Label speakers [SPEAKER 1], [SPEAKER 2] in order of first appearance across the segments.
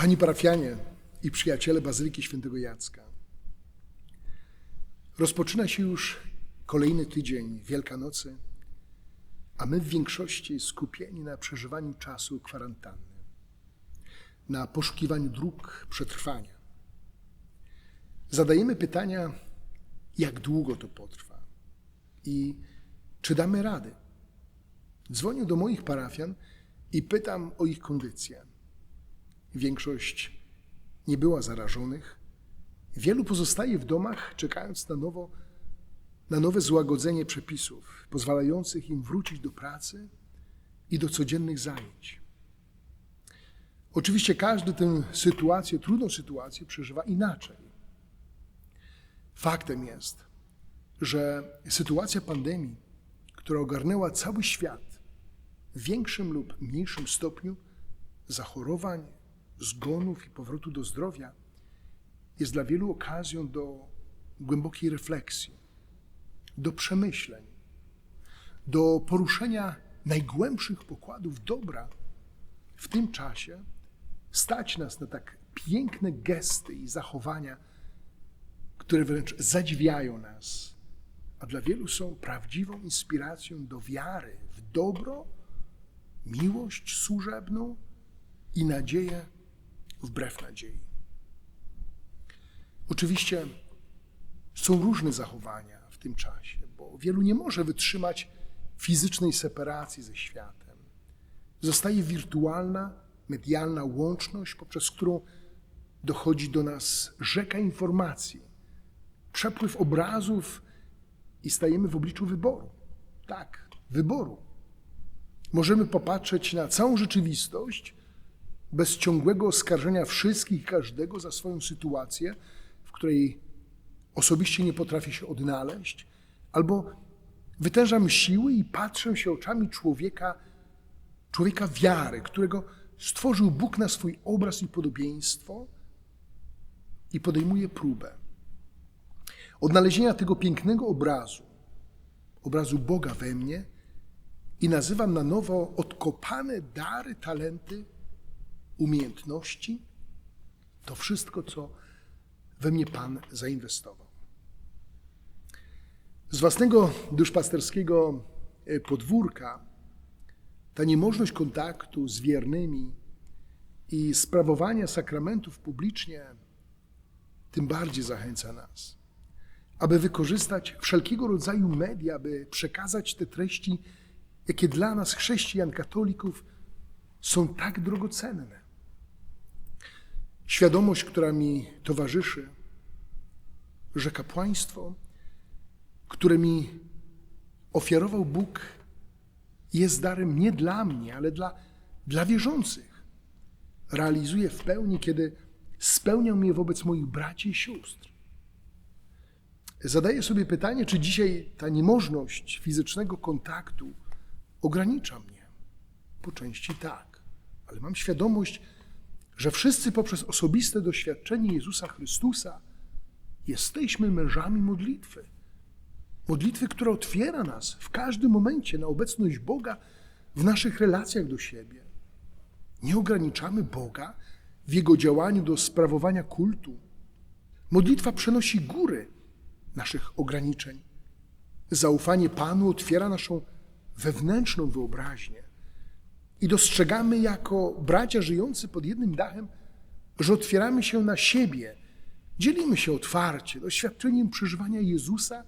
[SPEAKER 1] Kochani parafianie i przyjaciele Bazyliki Świętego Jacka, rozpoczyna się już kolejny tydzień Wielkanocy, a my w większości skupieni na przeżywaniu czasu kwarantanny, na poszukiwaniu dróg przetrwania. Zadajemy pytania, jak długo to potrwa i czy damy radę. Dzwonię do moich parafian i pytam o ich kondycję. Większość nie była zarażonych. Wielu pozostaje w domach, czekając na, nowo, na nowe złagodzenie przepisów, pozwalających im wrócić do pracy i do codziennych zajęć. Oczywiście każdy tę sytuację, trudną sytuację przeżywa inaczej. Faktem jest, że sytuacja pandemii, która ogarnęła cały świat w większym lub mniejszym stopniu, zachorowań, zgonów i powrotu do zdrowia, jest dla wielu okazją do głębokiej refleksji, do przemyśleń, do poruszenia najgłębszych pokładów dobra. W tym czasie stać nas na tak piękne gesty i zachowania, które wręcz zadziwiają nas, a dla wielu są prawdziwą inspiracją do wiary w dobro, miłość służebną i nadzieję wbrew nadziei. Oczywiście są różne zachowania w tym czasie, bo wielu nie może wytrzymać fizycznej separacji ze światem. Zostaje wirtualna, medialna łączność, poprzez którą dochodzi do nas rzeka informacji, przepływ obrazów i stajemy w obliczu wyboru. Tak, wyboru. Możemy popatrzeć na całą rzeczywistość bez ciągłego oskarżenia wszystkich i każdego za swoją sytuację, w której osobiście nie potrafię się odnaleźć, albo wytężam siły i patrzę się oczami człowieka, człowieka wiary, którego stworzył Bóg na swój obraz i podobieństwo i podejmuję próbę odnalezienia tego pięknego obrazu, obrazu Boga we mnie i nazywam na nowo odkopane dary, talenty, umiejętności, to wszystko, co we mnie Pan zainwestował. Z własnego duszpasterskiego e, podwórka ta niemożność kontaktu z wiernymi i sprawowania sakramentów publicznie tym bardziej zachęca nas, aby wykorzystać wszelkiego rodzaju media, aby przekazać te treści, jakie dla nas, chrześcijan, katolików, są tak drogocenne. Świadomość, która mi towarzyszy, że kapłaństwo, które mi ofiarował Bóg, jest darem nie dla mnie, ale dla, dla wierzących. Realizuję w pełni, kiedy spełniam mnie wobec moich braci i sióstr. Zadaję sobie pytanie, czy dzisiaj ta niemożność fizycznego kontaktu ogranicza mnie. Po części tak, ale mam świadomość, że wszyscy poprzez osobiste doświadczenie Jezusa Chrystusa jesteśmy mężami modlitwy. Modlitwy, która otwiera nas w każdym momencie na obecność Boga w naszych relacjach do siebie. Nie ograniczamy Boga w Jego działaniu do sprawowania kultu. Modlitwa przenosi góry naszych ograniczeń. Zaufanie Panu otwiera naszą wewnętrzną wyobraźnię i dostrzegamy jako bracia żyjący pod jednym dachem, że otwieramy się na siebie, dzielimy się otwarcie doświadczeniem przeżywania Jezusa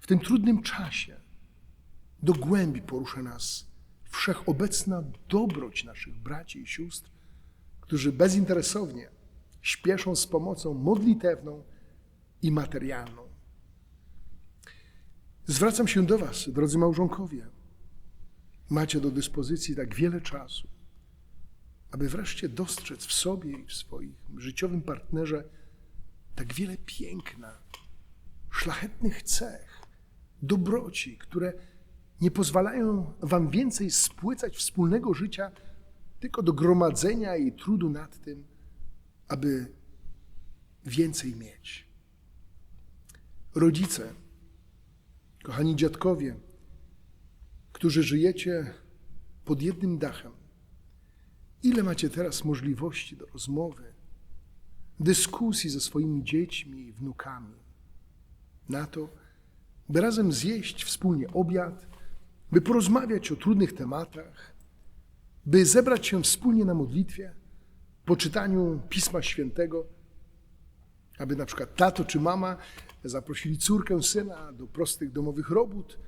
[SPEAKER 1] w tym trudnym czasie. Do głębi porusza nas wszechobecna dobroć naszych braci i sióstr, którzy bezinteresownie śpieszą z pomocą modlitewną i materialną. Zwracam się do Was, drodzy małżonkowie. Macie do dyspozycji tak wiele czasu, aby wreszcie dostrzec w sobie i w swoim życiowym partnerze tak wiele piękna, szlachetnych cech, dobroci, które nie pozwalają Wam więcej spłycać wspólnego życia tylko do gromadzenia i trudu nad tym, aby więcej mieć. Rodzice, kochani dziadkowie, którzy żyjecie pod jednym dachem, Ile macie teraz możliwości do rozmowy, dyskusji ze swoimi dziećmi i wnukami na to, by razem zjeść wspólnie obiad, by porozmawiać o trudnych tematach, by zebrać się wspólnie na modlitwie, po czytaniu Pisma Świętego, aby na przykład tato czy mama zaprosili córkę, syna do prostych domowych robót,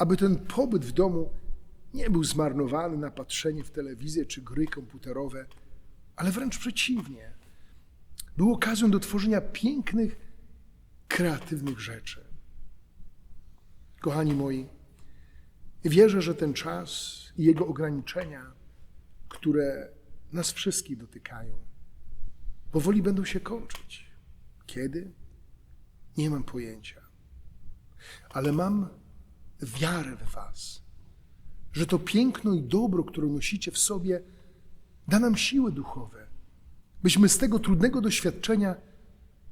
[SPEAKER 1] aby ten pobyt w domu nie był zmarnowany na patrzenie w telewizję czy gry komputerowe, ale wręcz przeciwnie. Był okazją do tworzenia pięknych, kreatywnych rzeczy. Kochani moi, wierzę, że ten czas i jego ograniczenia, które nas wszystkich dotykają, powoli będą się kończyć. Kiedy? Nie mam pojęcia. Ale mam wiarę w Was, że to piękno i dobro, które nosicie w sobie, da nam siły duchowe, byśmy z tego trudnego doświadczenia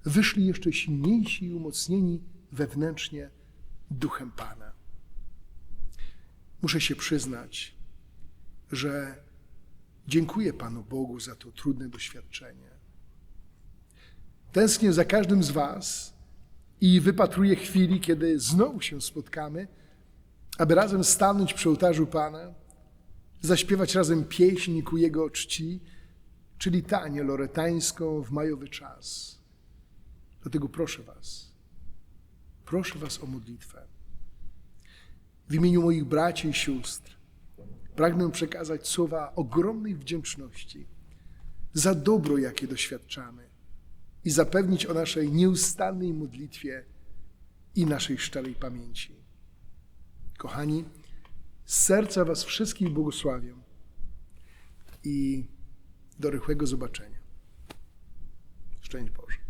[SPEAKER 1] wyszli jeszcze silniejsi i umocnieni wewnętrznie duchem Pana. Muszę się przyznać, że dziękuję Panu Bogu za to trudne doświadczenie. Tęsknię za każdym z Was i wypatruję chwili, kiedy znowu się spotkamy, aby razem stanąć przy ołtarzu Pana, zaśpiewać razem pieśń ku Jego czci, czyli tanię loretańską w majowy czas. Dlatego proszę Was, proszę Was o modlitwę. W imieniu moich braci i sióstr pragnę przekazać słowa ogromnej wdzięczności za dobro, jakie doświadczamy i zapewnić o naszej nieustannej modlitwie i naszej szczerej pamięci. Kochani, z serca Was wszystkich błogosławię i do rychłego zobaczenia. Szczęść Boże.